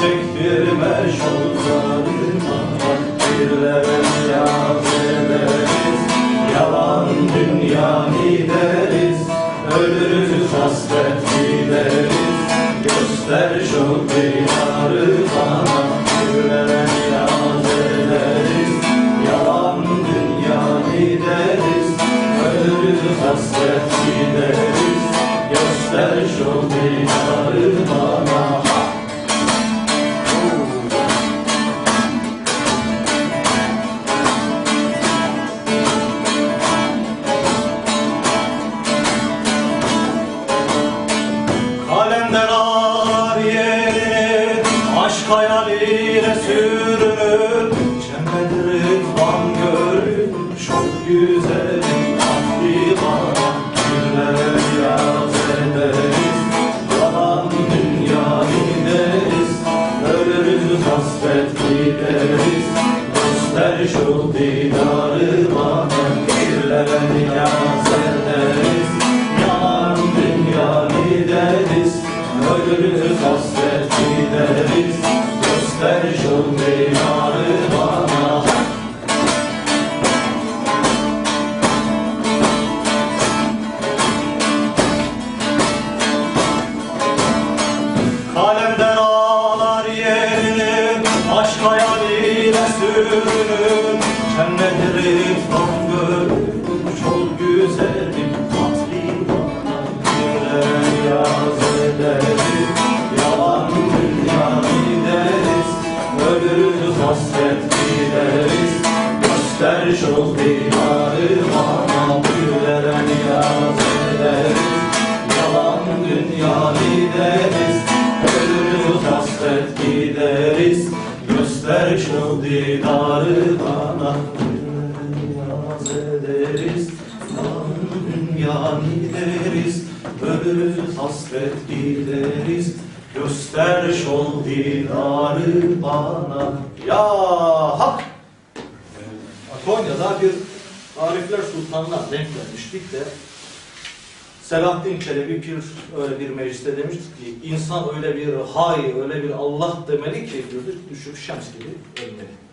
çektirme şunlarıma Birleriz yaz ederiz Yalan dünya gideriz. Ölürüz hasret gideriz. Göster şu diyarı bana. Birleriz yaz ederiz Yalan dünya gideriz. Ölürüz hasret hasret gideriz. Göster şu dinarı bana Güller yaz Cennet rıfkan görür Çok güzelim tatlı bana ederiz Yalan dünya gideriz Ölürüz hasret gideriz Göster şu dinarı bana ederiz Yalan dünya gideriz Ölürüz hasret gideriz Göster şu dinarı bana Niyaz ederiz. Yalan dünya gideriz Ölürüz hasret gideriz. Göster şu dinarı bana Ya hak! Konya'da bir Arifler Sultan'la denk gelmiştik de Selahattin Çelebi Pir öyle bir mecliste demişti ki insan öyle bir hay, öyle bir Allah demeli ki diyordu düşüp şems gibi ölmeli.